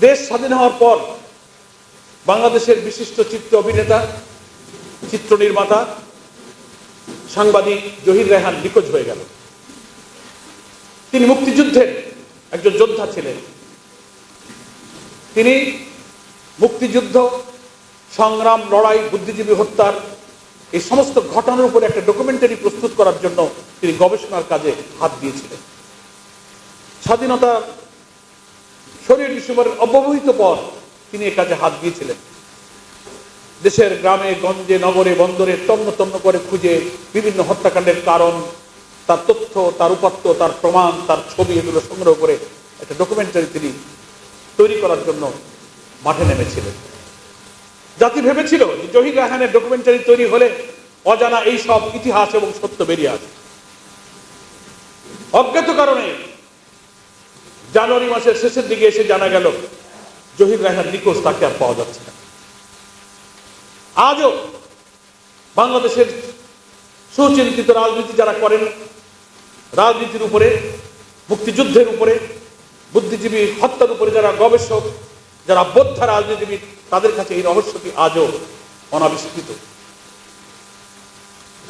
দেশ স্বাধীন হওয়ার পর বাংলাদেশের বিশিষ্ট চিত্র অভিনেতা, চিত্র নির্মাতা, সাংবাদিক জহির রেহান নিখোঁজ হয়ে গেল। তিনি মুক্তিযুদ্ধের একজন যোদ্ধা ছিলেন। তিনি মুক্তিযুদ্ধ, সংগ্রাম, লড়াই, বুদ্ধিজীবী হত্যার এই সমস্ত ঘটনার উপরে একটা ডকুমেন্টারি প্রস্তুত করার জন্য তিনি গবেষণার কাজে হাত দিয়েছিলেন। স্বাধীনতা শরীর ডিসেম্বরের অব্যবহিত পর তিনি কাজে হাত দিয়েছিলেন। দেশের গ্রামে, গঞ্জে, নগরে, বন্দরে তন্ন তন্ন করে খুঁজে বিভিন্ন হত্যাকাণ্ডের কারণ, তার তথ্য, তার উপাত্ত, তার প্রমাণ, তার ছবি এগুলো সংগ্রহ করে একটা ডকুমেন্টারি তিনি তৈরি করার জন্য মাঠে নেমেছিলেন। জাতি ভেবেছিল যে রাহানের ডকুমেন্টারি তৈরি হলে অজানা এই সব ইতিহাস এবং সত্য বেরিয়ে আসে অজ্ঞাত কারণে জানুয়ারি মাসের শেষের দিকে এসে জানা গেল, জহির রায়হান নিখোঁজ, তাকে আর পাওয়া যাচ্ছে না। আজও বাংলাদেশের সুচিন্তিত রাজনীতি যারা করেন, রাজনীতির উপরে, মুক্তিযুদ্ধের উপরে, বুদ্ধিজীবী হত্যার উপরে যারা গবেষক, যারা বৌদ্ধ রাজনীতিবিদ, তাদের কাছে এই রহস্যটি আজও অনাবিষ্কৃত।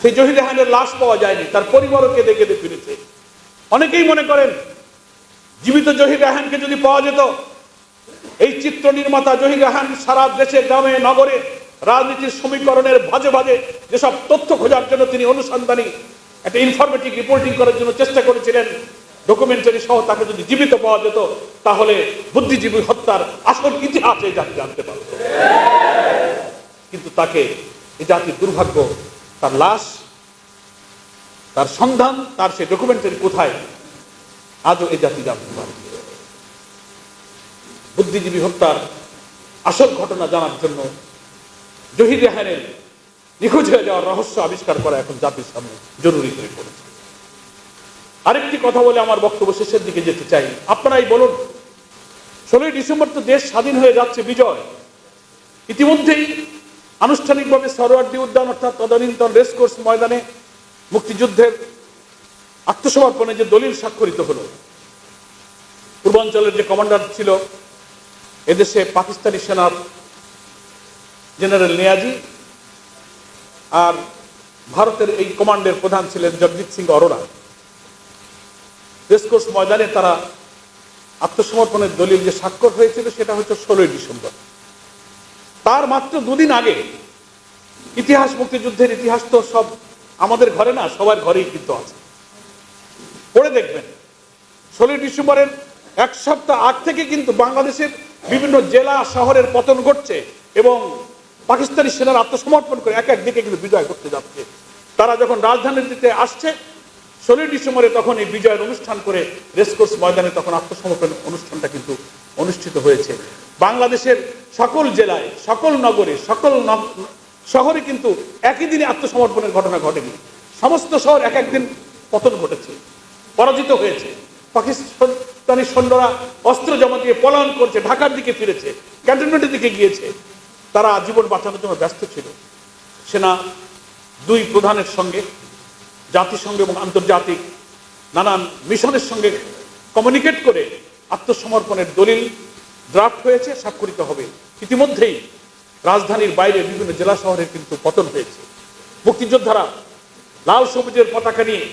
সেই জহির রেহানের লাশ পাওয়া যায়নি, তার পরিবারও কেঁদে কেঁদে ফিরেছে। অনেকেই মনে করেন জীবিত জহির রাহানকে যদি পাওয়া যেত, এই চিত্র নির্মাতা জহির রাহান সারা দেশে, গ্রামে, নগরে রাজনীতির সমীকরণের ভাজে ভাজে যেসব তথ্য খোঁজার জন্য তিনি অনুসন্ধানী, একটা ইনফরমেটিভ রিপোর্টিং করার জন্য চেষ্টা করেছিলেন ডকুমেন্টারি সহ তাকে যদি জীবিত পাওয়া যেত, তাহলে বুদ্ধিজীবী হত্যার আসল ইতিহাস এই জাতি জানতে পারত। কিন্তু তাকে এই জাতির দুর্ভাগ্য, তার লাশ, তার সন্ধান, তার সেই ডকুমেন্টারি কোথায় আজও এই জাতি জানতে পারে। বুদ্ধিজীবী হত্যার আসল ঘটনা জানার জন্য জহির রেহানের নিখোঁজ হয়ে যাওয়ার রহস্য আবিষ্কার করা এখন জাতির সামনে জরুরি হয়ে পড়েছে। আরেকটি কথা বলে আমার বক্তব্য শেষের দিকে যেতে চাই। আপনারাই বলুন, ষোলোই ডিসেম্বর তো দেশ স্বাধীন হয়ে যাচ্ছে, বিজয়। ইতিমধ্যেই আনুষ্ঠানিকভাবে সরোয়ার্দী উদ্যান অর্থাৎ তদানীন্তন রেসকোর্স ময়দানে মুক্তিযুদ্ধের আত্মসমর্পণে যে দলিল স্বাক্ষরিত হলো, পূর্বাঞ্চলের যে কমান্ডার ছিল এদেশে পাকিস্তানি সেনার জেনারেল নিয়াজি আর ভারতের এই কমান্ডের প্রধান ছিলেন জগজিৎ সিং অরোরা। রেসকোর্স ময়দানে তারা আত্মসমর্পণের দলিল যে স্বাক্ষর হয়েছিল সেটা হচ্ছে ষোলোই ডিসেম্বর। তার মাত্র দুদিন আগে ইতিহাস মুক্তিযুদ্ধের ইতিহাস তো সব আমাদের ঘরে না, সবার ঘরেই কিন্তু আছে। পড়ে দেখবেন। ষোলোই ডিসেম্বরের এক সপ্তাহ আগ থেকে কিন্তু বাংলাদেশের বিভিন্ন জেলা, শহরের পতন ঘটছে এবং পাকিস্তানি সেনার আত্মসমর্পণ করে এক এক দিকে কিন্তু বিজয় করতে যাচ্ছে। তারা যখন রাজধানীর দিতে আসছে, ষোলোই ডিসেম্বরে তখন এই বিজয়ের অনুষ্ঠান করে রেসকোর্স ময়দানে তখন আত্মসমর্পণ অনুষ্ঠানটা কিন্তু অনুষ্ঠিত হয়েছে। বাংলাদেশের সকল জেলায়, সকল নগরে, সকল শহরে কিন্তু একই দিনে আত্মসমর্পণের ঘটনা ঘটেনি। সমস্ত শহর এক একদিন পতন ঘটেছে। পরাজিত হয়েছে। পাকিস্তানি সৈন্যরা অস্ত্র জমা দিয়ে পলায়ন করছে, ঢাকার দিকে ফিরেছে, ক্যান্টনমেন্টের দিকে গিয়েছে। তারা জীবন বাঁচানোর জন্য ব্যস্ত ছিল। সেনা দুই প্রধানের সঙ্গে, জাতিসংঘ এবং আন্তর্জাতিক নানান মিশনের সঙ্গে কমিউনিকেট করে আত্মসমর্পণের দলিল ড্রাফট হয়েছে, স্বাক্ষরিত হবে। ইতিমধ্যেই রাজধানীর বাইরে বিভিন্ন জেলা শহরে কিন্তু পতন হয়েছে। মুক্তিযোদ্ধারা লাল সবুজের পতাকা নিয়ে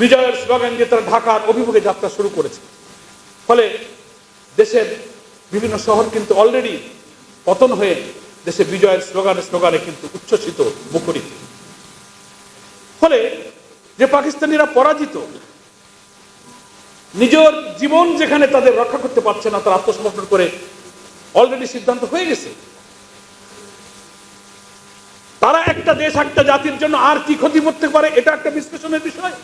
বিজয়ের স্লোগান দিয়ে তারা ঢাকার অভিমুখে যাত্রা শুরু করেছে। ফলে দেশের বিভিন্ন শহর কিন্তু অলরেডি পতন হয়ে দেশে বিজয়ের স্লোগানে স্লোগানে কিন্তু উচ্ছ্বসিত মুখরিত। ফলে যে পাকিস্তানিরা পরাজিত, নিজের জীবন যেখানে তাদের রক্ষা করতে পারছে না, তারা আত্মসমর্পণ করে অলরেডি সিদ্ধান্ত হয়ে গেছে। তারা একটা দেশ, একটা জাতির জন্য আর কি ক্ষতি করতে পারে, এটা একটা বিশ্লেষণের বিষয়।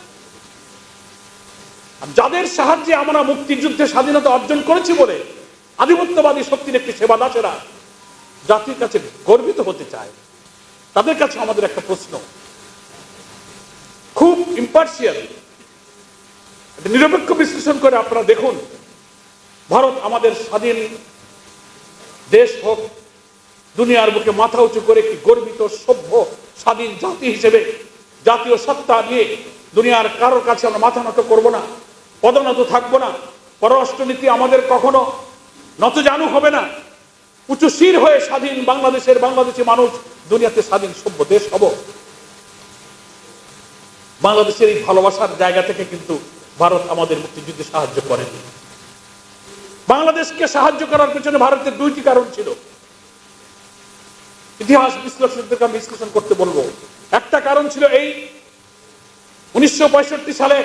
যাদের সাহায্যে আমরা মুক্তিযুদ্ধে স্বাধীনতা অর্জন করেছি বলে আধিপত্যবাদী শক্তির একটি সেবা দাসেরা জাতির কাছে গর্বিত হতে চায়, তাদের কাছে আমাদের একটা প্রশ্ন। খুব ইম্পার্সিয়াল নিরপেক্ষ বিশ্লেষণ করে আপনারা দেখুন, ভারত আমাদের স্বাধীন দেশ হোক, দুনিয়ার বুকে মাথা উঁচু করে কি গর্বিত, সভ্য, স্বাধীন জাতি হিসেবে জাতীয় সত্তা নিয়ে দুনিয়ার কারোর কাছে আমরা মাথা নত করব না। পদনত থাকব না। পররাষ্ট্রনীতি আমাদের কখনো নত জানু হবে না। উঁচু শির হয়ে স্বাধীন বাংলাদেশের বাংলাদেশি মানুষ দুনিয়াতে স্বাধীন সভ্য দেশ হব। বাংলাদেশের এই ভালোবাসার জায়গা থেকে কিন্তু ভারত আমাদের মুক্তিযুদ্ধে সাহায্য করেনি। বাংলাদেশকে সাহায্য করার পেছনে ভারতের দুইটি কারণ ছিল। ইতিহাস বিশ্লেষকদেরকে আমি বিশ্লেষণ করতে বলব। একটা কারণ ছিল এই, উনিশশো পঁয়ষট্টি সালে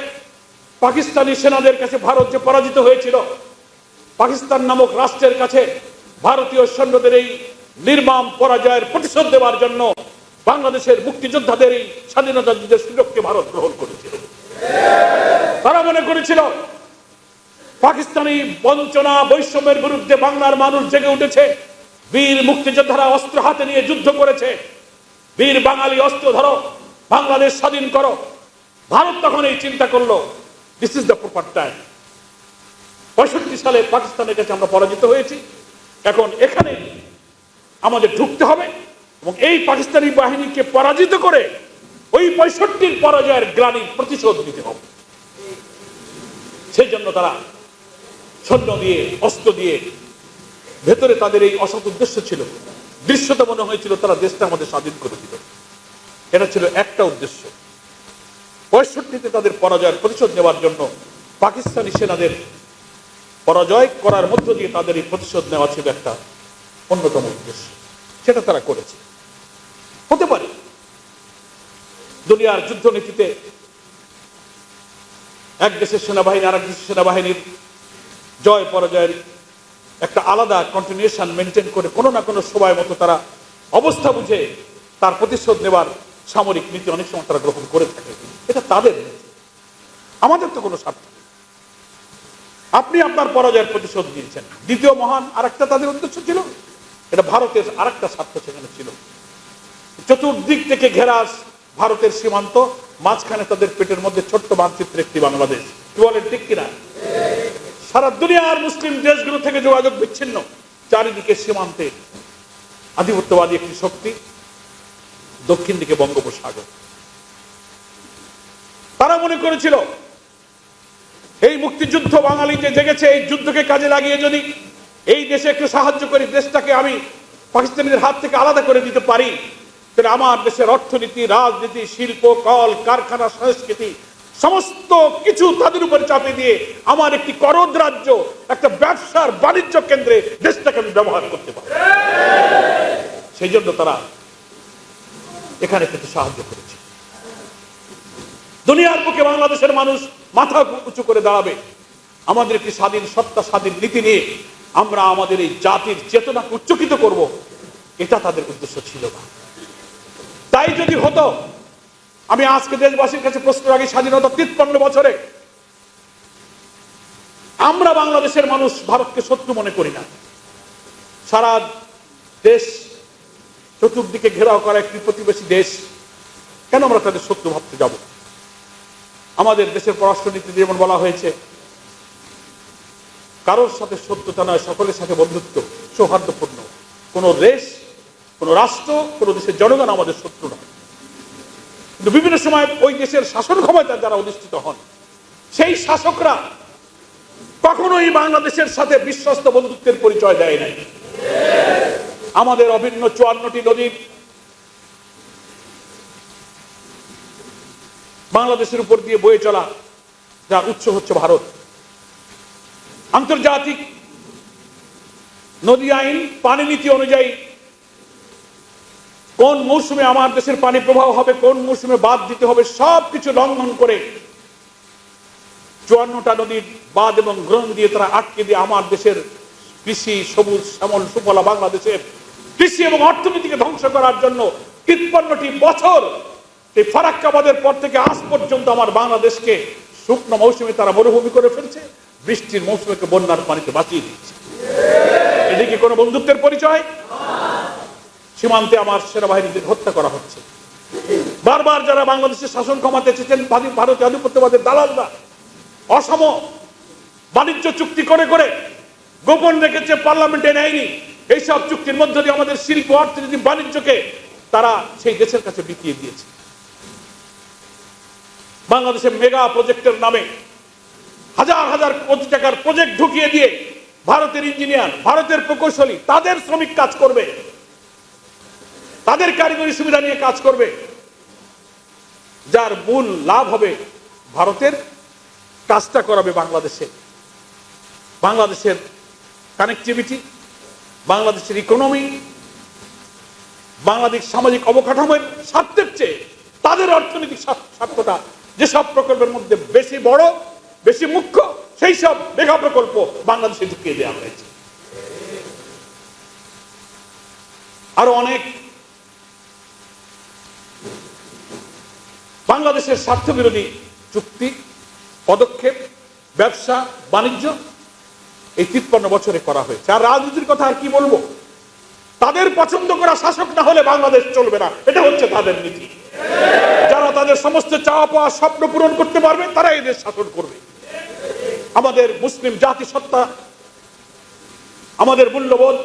পাকিস্তানি সেনাদের কাছে ভারত যে পরাজিত হয়েছিল, পাকিস্তান নামক রাষ্ট্রের কাছে ভারতীয় সৈন্যদের এই নির্মাম পরাজয়ের প্রতিশোধ দেওয়ার জন্য বাংলাদেশের মুক্তিযোদ্ধাদের এই স্বাধীনতা যুদ্ধের সুযোগকে ভারত গ্রহণ করেছিল। তারা মনে করেছিল, পাকিস্তানি বঞ্চনা বৈষম্যের বিরুদ্ধে বাংলার মানুষ জেগে উঠেছে, বীর মুক্তিযোদ্ধারা অস্ত্র হাতে নিয়ে যুদ্ধ করেছে, বীর বাঙালি অস্ত্র ধরো, বাংলাদেশ স্বাধীন করো। ভারত তখন এই চিন্তা করল this is the proper time পঁয়ষট্টি সালে পাকিস্তানের কাছে আমরা পরাজিত হয়েছি। এখন এখানে আমাদের ঢুকতে হবে এবং এই পাকিস্তানি বাহিনীকে পরাজিত করে ওই পঁয়ষট্টির পরাজয়ের গ্লানির প্রতিশোধ নিতে হবে। সেই জন্য তারা সৈন্য দিয়ে, অস্ত্র দিয়ে ভেতরে তাদের এই অসৎ উদ্দেশ্য ছিল। দৃশ্যটা মনে হয়েছিল তারা দেশটা আমাদের স্বাধীন করে দিল। এটা ছিল একটা উদ্দেশ্য। পঁয়ষট্টিতে তাদের পরাজয়ের প্রতিশোধ নেওয়ার জন্য পাকিস্তানি সেনাদের পরাজয় করার মধ্য দিয়ে তাদের এই প্রতিশোধ নেওয়া ছিল একটা অন্যতম উদ্দেশ্য। সেটা তারা করেছে। হতে পারে দুনিয়ার যুদ্ধনীতিতে এক দেশের সেনাবাহিনী আর এক দেশের সেনাবাহিনীর জয় পরাজয়ের একটা আলাদা কন্টিনিউশন মেনটেন করে কোনো না কোনো সময় মতো তারা অবস্থা বুঝে তার প্রতিশোধ নেবার সামরিক নীতি অনেক সময় তারা গ্রহণ করে থাকে। এটা তাদের আমাদের তো কোনো স্বার্থ। আপনি আপনার পরাজয়ের প্রতিশোধ দিয়েছেন দ্বিতীয় মহান আরেকটা তাদের উদ্দেশ্য ছিল। এটা ভারতের আরেকটা স্বার্থ সেখানে ছিল। চতুর্দিক থেকে ঘেরা ভারতের সীমান্ত, মাঝখানে তাদের পেটের মধ্যে ছোট্ট মানচিত্র একটি বাংলাদেশ। কি বলেন, ঠিক কিনা? সারা দুনিয়ার মুসলিম দেশগুলো থেকে যোগাযোগ বিচ্ছিন্ন। চারিদিকে সীমান্তে আধিপত্যবাদী একটি শক্তি। দক্ষিণ দিকে বঙ্গোপসাগর। তারা মনে করেছিল, এই মুক্তিযুদ্ধ বাঙালি যে জেগেছে, এই যুদ্ধকে কাজে লাগিয়ে যদি এই দেশে একটু সাহায্য করি, দেশটাকে আমি পাকিস্তানিদের হাত থেকে আলাদা করে দিতে পারি, তাহলে আমার দেশের অর্থনীতি, রাজনীতি, শিল্প, কল, কারখানা, সংস্কৃতি, সমস্ত কিছু তাদের উপরে চাপিয়ে দিয়ে আমার একটি করদ রাজ্য, একটা ব্যবসার বাণিজ্য কেন্দ্রে দেশটাকে আমি ব্যবহার করতে পারি। সেই জন্য তারা এখানে কিন্তু সাহায্য করেছে। দুনিয়ার বুকে বাংলাদেশের মানুষ মাথা উঁচু করে দাঁড়াবে। আমাদের একটি স্বাধীন সত্তা, স্বাধীন নীতি নিয়ে আমরা আমাদের এই জাতির চেতনাকে উচ্চকিত করব, এটা তাদের উদ্দেশ্য ছিল না। তাই যদি হতো, আমি আজকে দেশবাসীর কাছে প্রশ্ন রাখি, স্বাধীনতা তিপ্পান্ন বছরে। আমরা বাংলাদেশের মানুষ ভারতকে শত্রু মনে করি না। সারা দেশ চতুর্দিকে ঘেরাও করা একটি প্রতিবেশী দেশ, কেন আমরা তাদের শত্রু ভাবতে যাব? আমাদের দেশের পররাষ্ট্রনীতি যেমন বলা হয়েছে, কারোর সাথে শত্রুতা নয়, সকলের সাথে বন্ধুত্ব, সৌহার্দ্যপূর্ণ। কোন দেশ, কোন রাষ্ট্র, কোন দেশের জনগণ আমাদের শত্রু নয়। কিন্তু বিভিন্ন সময় ওই দেশের শাসন ক্ষমতায় যারা অধিষ্ঠিত হন, সেই শাসকরা কখনোই বাংলাদেশের সাথে বিশ্বস্ত বন্ধুত্বের পরিচয় দেয় নাই। আমাদের অভিন্ন চুয়ান্নটি নদীর বাংলাদেশের উপর দিয়ে বয়ে চলা, যার উৎস হচ্ছে ভারত। আন্তর্জাতিক নদী আইন পানি নীতি অনুযায়ী কোন মৌসুমে আমার দেশের পানি প্রবাহ হবে, কোন মৌসুমে বাদ দিতে হবে সব কিছু লঙ্ঘন করে চুয়ান্নটা নদীর বাদ এবং গ্রহণ দিয়ে তারা আটকে দিয়ে আমার দেশের কৃষি সবুজ, শ্যামল, সুফলা বাংলাদেশের কৃষি এবং অর্থনীতিকে ধ্বংস করার জন্য তিপ্পান্নটি বছর এই ফারাক্কাবাদের পর থেকে আজ পর্যন্ত আমার বাংলাদেশকে শুকনো মৌসুমে তারা মরুভূমি করে ফেলছে, বৃষ্টির মৌসুমে বন্যার পানিতে বাঁচিয়ে দিচ্ছে। এদিকে কোনো বন্ধুত্বের পরিচয়? সীমান্তে আমার সেনাবাহিনীদের হত্যা করা হচ্ছে। বারবার যারা বাংলাদেশের শাসন ক্ষমতা এসেছেন ভারত- ভারতীয় আধিপত্যবাদের দালালরা অসম বাণিজ্য চুক্তি করে করে গোপন রেখেছে, পার্লামেন্টে নেয়নি। এইসব চুক্তির মধ্য দিয়ে আমাদের শিল্প, অর্থনীতি, বাণিজ্যকে তারা সেই দেশের কাছে বিকিয়ে দিয়েছে। বাংলাদেশের মেগা প্রজেক্টের নামে হাজার হাজার কোটি টাকার প্রজেক্ট ঢুকিয়ে দিয়ে ভারতের ইঞ্জিনিয়ার, ভারতের প্রকৌশলী, তাদের শ্রমিক কাজ করবে। তাদের কারিগরি সুবিধা নিয়ে কাজ করবে। যার মূল লাভ হবে ভারতের কাজটা করাবে বাংলাদেশে। বাংলাদেশের কানেক্টিভিটি বাংলাদেশের ইকোনমি বাংলাদেশ সামাজিক অবকাঠামোর স্বার্থের চেয়ে তাদের অর্থনৈতিক স্বার্থটা যেসব প্রকল্পের মধ্যে বেশি বড়, বেশি মুখ্য, সেই সব মেগা প্রকল্প বাংলাদেশে ঢুকিয়ে দেওয়া হয়েছে। আরও অনেক বাংলাদেশের স্বার্থ বিরোধী চুক্তি, পদক্ষেপ, ব্যবসা, বাণিজ্য এই তিপ্পান্ন বছরে করা হয়েছে। আর রাজনীতির কথা আর কি বলব? তাদের পছন্দ করা শাসক না হলে বাংলাদেশ চলবে না। এটা হচ্ছে তাদের নীতি। যারা তাদের সমস্ত চাওয়া পাওয়া স্বপ্ন পূরণ করতে পারবে তারা এই দেশ শাসন করবে। আমাদের মুসলিম জাতিসত্তা, আমাদের মূল্যবোধ,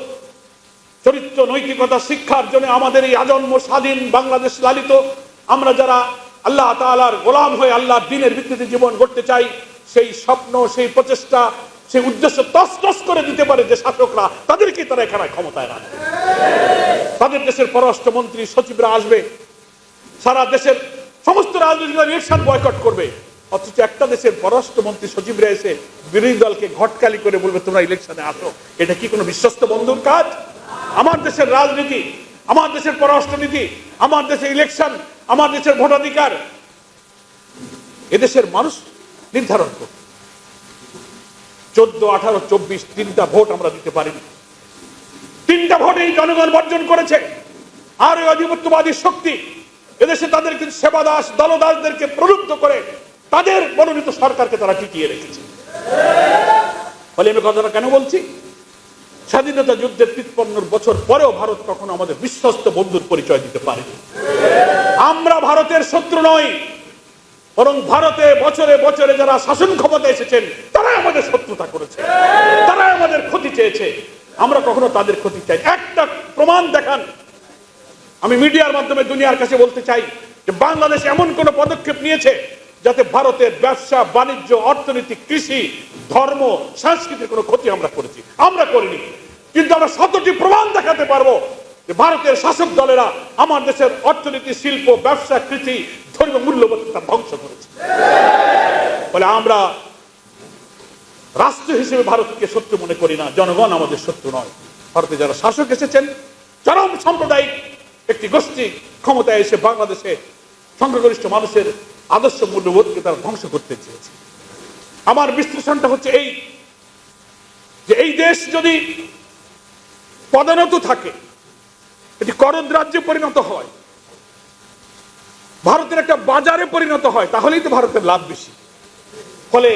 চরিত্র, নৈতিকতা, শিক্ষার জন্য আমাদের এই আজন্ম স্বাধীন বাংলাদেশ লালিত। আমরা যারা আল্লাহ তাআলার গোলাম হয়ে আল্লাহর দিনের ভিত্তিতে জীবন গড়তে চাই, সেই স্বপ্ন, সেই প্রচেষ্টা সেই উদ্দেশ্য তস করে দিতে পারে যে শাসকরা তাদেরকে তারা এখানে ক্ষমতায় রাখে তাদের দেশের পররাষ্ট্রমন্ত্রী সচিবরা আসবে। সারা দেশের সমস্ত রাজনৈতিক দল ইলেকশন বয়কট করবে। অথচ একটা দেশের পররাষ্ট্রমন্ত্রী সচিবরা এসে বিরোধী দলকে ঘটকালি করে বলবে, তোমরা ইলেকশনে আসো। এটা কি কোনো বিশ্বস্ত বন্ধুর কাজ? আমার দেশের রাজনীতি, আমার দেশের পররাষ্ট্রনীতি, আমার দেশের ইলেকশন, আমার দেশের ভোটাধিকার। এদেশের মানুষ নির্ধারণ করবে। চোদ্দ, আঠারো, চব্বিশ তিনটা ভোট আমরা দিতে পারিনি। তিনটা ভোট এই জনগণ বর্জন করেছে। আর ওই আধিপত্যবাদী শক্তি এদেশে তাদেরকে সেবাদাস দলদাসদেরকে প্রলুব্ধ করে তাদের মনোনীত সরকারকে তারা টিকিয়ে রেখেছে। ফলে আমি কথাটা কেন বলছি? স্বাধীনতা যুদ্ধের তিপ্পান্ন বছর পরেও ভারত কখনো আমাদের বিশ্বস্ত বন্ধুর পরিচয় দিতে পারেনি। আমরা ভারতের শত্রু নই। বরং ভারতে বছরে বছরে যারা শাসন ক্ষমতা এসেছেন, তারাই আমাদের শত্রুতা করেছে। তারাই আমাদের ক্ষতি চেয়েছে। আমরা কখনো তাদের ক্ষতি চাই একটা প্রমাণ দেখান। আমি মিডিয়ার মাধ্যমে দুনিয়ার কাছে বলতে চাই যে বাংলাদেশ এমন কোন পদক্ষেপ নিয়েছে যাতে ভারতের ব্যবসা, বাণিজ্য, অর্থনীতি, কৃষি, ধর্ম, সংস্কৃতির কোনো ক্ষতি আমরা করেছি। আমরা করিনি। কিন্তু আমরা শতটি প্রমাণ দেখাতে পারব ভারতের শাসক দলেরা আমার দেশের অর্থনীতি, শিল্প, ব্যবসা, কৃষি ধর্মীয় মূল্যবোধ তার ধ্বংস করেছে। ফলে আমরা রাষ্ট্র হিসেবে ভারতকে শত্রু মনে করি না, জনগণ আমাদের শত্রু নয়। ভারতে যারা শাসক এসেছেন, চরম সাম্প্রদায়িক একটি গোষ্ঠী ক্ষমতায় এসে বাংলাদেশে সংখ্যাগরিষ্ঠ মানুষের আদর্শ মূল্যবোধকে তারা ধ্বংস করতে চেয়েছে। আমার বিশ্লেষণটা হচ্ছে এই, যে এই দেশ যদি পদানত থাকে এটি করদ রাজ্যে পরিণত হয় ভারতের একটা বাজারে পরিণত হয়, তাহলেই তো ভারতের লাভ বেশি। ফলে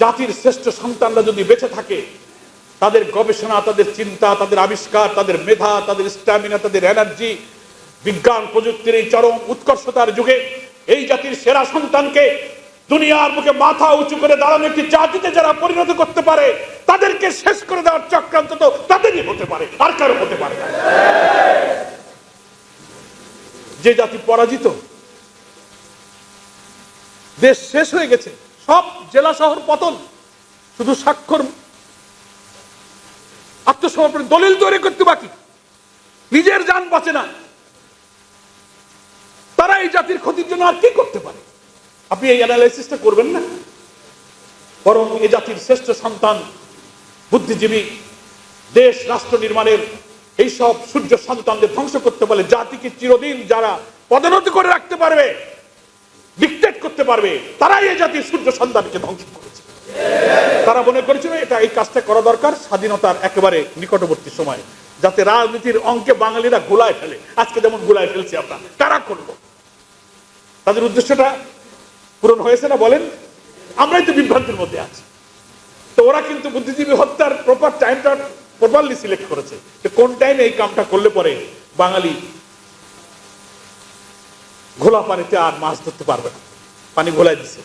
জাতির শ্রেষ্ঠ সন্তানরা যদি বেঁচে থাকে, তাদের গবেষণা, তাদের চিন্তা, তাদের আবিষ্কার, তাদের মেধা, তাদের স্ট্যামিনা তাদের এনার্জি বিজ্ঞান প্রযুক্তির এই চরম উৎকর্ষতার যুগে এই জাতির সেরা সন্তানকে দুনিয়ার মুখে মাথা উঁচু করে দাঁড়ানো একটি জাতিতে যারা পরিণত করতে পারে, তাদেরকে শেষ করে দেওয়ার চক্রান্ত তো তাদেরই হতে পারে, আর কারও হতে পারে না। যে জাতি পরাজিত, দেশ শেষ হয়ে গেছে, সব জেলা শহর পতন, শুধু স্বাক্ষর, আত্মসমর্পণ, দলিল তৈরি করতে বাকি, নিজের যান বাঁচে না। তারা এই জাতির ক্ষতির জন্য আর কি করতে পারে? আপনি এই অ্যানালাইসিসটা করবেন না? বরং এ জাতির শ্রেষ্ঠ সন্তান, বুদ্ধিজীবী, দেশ, রাষ্ট্র নির্মাণের এইসব সূর্য সন্তানদের ধ্বংস করতে পারে জাতিকে চিরদিন যারা পদোন্নতি করে রাখতে পারবে ডিকটেট করতে পারবে, তারাই এই জাতির সূর্য সন্তানকে ধ্বংস করেছে। তারা মনে করেছিল এটা এই কাজটা করা দরকার, স্বাধীনতার একেবারে নিকটবর্তী সময়, যাতে রাজনীতির অঙ্কে বাঙালিরা গোলায় ফেলে। আজকে যেমন গোলায় ফেলছি আমরা তারা করল তাদের উদ্দেশ্যটা পূরণ হয়েছে না বলেন? আমরাই তো বিভ্রান্তির মধ্যে আছি। তো ওরা কিন্তু বুদ্ধিজীবী হত্যার প্রপার টাইমটা প্রপারলি সিলেক্ট করেছে যে কোন টাইমে এই কামটা করলে পরে বাঙালি ঘোলা পানিতে আর মাছ ধরতে পারবে না। পানি ঘোলাই দিছে।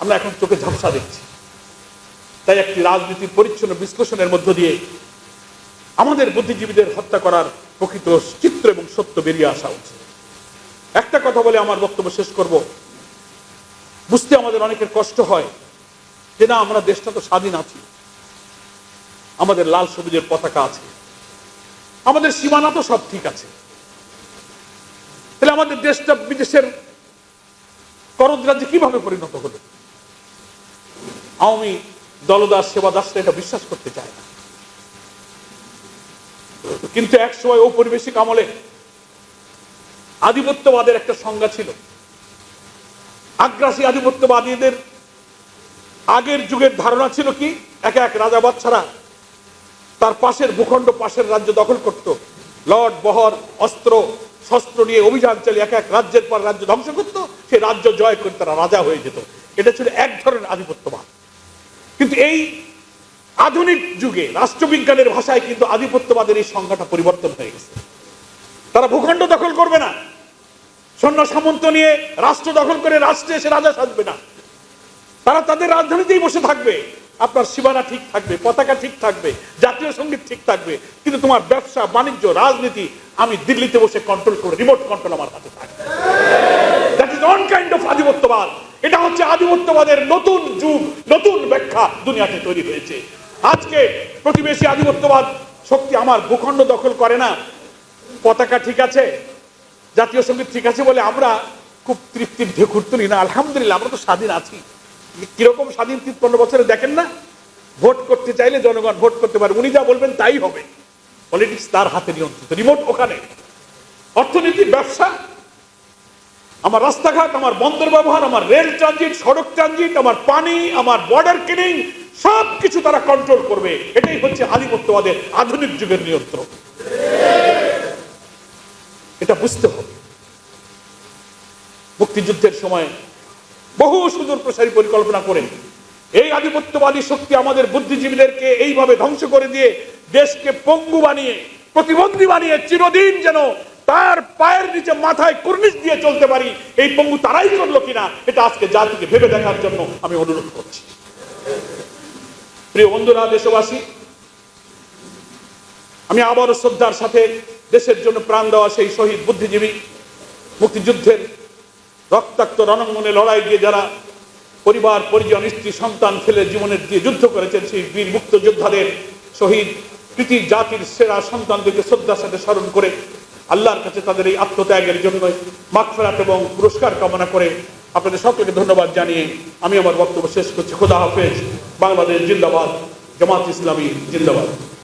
আমরা এখন চোখে ঝাপসা দেখছি। তাই একটি রাজনীতির পরিচ্ছন্ন বিশ্লেষণের মধ্য দিয়ে আমাদের বুদ্ধিজীবীদের হত্যা করার প্রকৃত চিত্র এবং সত্য বেরিয়ে আসা উচিত। একটা কথা বলে আমার বক্তব্য শেষ করব। বুঝতে আমাদের অনেকের কষ্ট হয় যে না, আমরা দেশটা তো স্বাধীন আছি। আমাদের লাল সবুজের পতাকা আছে। আমাদের সীমানা তো সব ঠিক আছে। তাহলে আমাদের দেশটা বিদেশের করদ রাজ্যে কীভাবে পরিণত হলো? আওয়ামী দলদাস সেবাদাসরা এটা বিশ্বাস করতে চায় না। কিন্তু এক সময় ঔপনিবেশিক আমলে আধিপত্যবাদের একটা সংজ্ঞা ছিল। আগ্রাসী আধিপত্যবাদীদের আগের যুগের ধারণা ছিল কি? এক এক রাজাবাদ বাচ্চারা তার পাশের ভূখণ্ড, পাশের রাজ্য দখল করত। লর্ড বহর অস্ত্র, শস্ত্র নিয়ে অভিযান চালিয়ে এক এক রাজ্যের পর রাজ্য ধ্বংস করত। সে রাজ্য জয় করে তারা রাজা হয়ে যেত। এটা ছিল এক ধরনের আধিপত্যবাদ। কিন্তু এই আধুনিক যুগে রাষ্ট্রবিজ্ঞানের ভাষায় কিন্তু আধিপত্যবাদের এই সংজ্ঞাটা পরিবর্তন হয়ে গেছে। তারা ভূখণ্ড দখল করবে না। সৈন্য সামন্ত নিয়ে রাষ্ট্র দখল করে রাষ্ট্রে এসে রাজা সাজবে না। তারা তাদের রাজধানীতেই বসে থাকবে। আপনার সীমানা ঠিক থাকবে, পতাকা ঠিক থাকবে, জাতীয় সংগীত ঠিক থাকবে, কিন্তু তোমার ব্যবসা, বাণিজ্য, রাজনীতি, আমি দিল্লিতে বসে কন্ট্রোল করে রিমোট কন্ট্রোল আমার হাতে থাকবে। এটা হচ্ছে আধিপত্যবাদের নতুন যুগ, নতুন ব্যাখ্যা দুনিয়াতে তৈরি হয়েছে। আজকে প্রতিবেশী আধিপত্যবাদ শক্তি আমার ভূখণ্ড দখল করে না। পতাকা ঠিক আছে, জাতীয় সংগীত ঠিক আছে বলে আমরা খুব তৃপ্তির ঢেকুর তুলি না। আলহামদুলিল্লাহ, আমরা তো স্বাধীন আছি। কীরকম স্বাধীন তিপ্পান্ন বছরে দেখেন না? ভোট করতে চাইলে জনগণ ভোট করতে পারে। উনি যা বলবেন তাই হবে। পলিটিক্স তার হাতে নিয়ন্ত্রিত। রিমোট ওখানে। অর্থনীতি, ব্যবসা। আমার রাস্তাঘাট, আমার বন্দর ব্যবহার, আমার রেল ট্রানজিট সড়ক ট্রানজিট আমার পানি, আমার বর্ডার কিনিং সব কিছু তারা কন্ট্রোল করবে। এটাই হচ্ছে আধিপত্যবাদের আধুনিক যুগের নিয়ন্ত্রণ এটা বুঝতে হবে। মুক্তিযুদ্ধের সময় বহু সুদূর প্রসারী পরিকল্পনা করেন এই আধিপত্যবাদী শক্তি আমাদের বুদ্ধিজীবীদেরকে এইভাবে ধ্বংস করে দিয়ে দেশকে পঙ্গু বানিয়ে, প্রতিবন্ধী বানিয়ে চিরদিন যেন তার পায়ের নিচে মাথায় কুর্নিশ দিয়ে চলতে পারি, এই পঙ্গু তারাই করল কিনা, এটা আজকে জাতিকে ভেবে দেখার জন্য আমি অনুরোধ করছি। প্রিয় বন্ধুরা, দেশবাসী, আমি আবারও শ্রদ্ধার সাথে দেশের জন্য প্রাণ দেওয়া সেই শহীদ বুদ্ধিজীবী মুক্তিযুদ্ধের রক্তাক্ত রণাঙ্গনে লড়াই দিয়ে যারা পরিবার, পরিজন, স্ত্রী, সন্তান ফেলে জীবনের দিয়ে যুদ্ধ করেছেন, সেই বীর মুক্ত যোদ্ধাদের শহীদ কৃতি জাতির সেরা সন্তানদেরকে শ্রদ্ধার সাথে স্মরণ করে আল্লাহর কাছে তাদের এই আত্মত্যাগের জন্য মাগফেরাত এবং পুরস্কার কামনা করে আপনাদের সকলকে ধন্যবাদ জানিয়ে আমি আমার বক্তব্য শেষ করছি। খোদা হাফেজ। বাংলাদেশ জিন্দাবাদ, জামাত ইসলামী জিন্দাবাদ।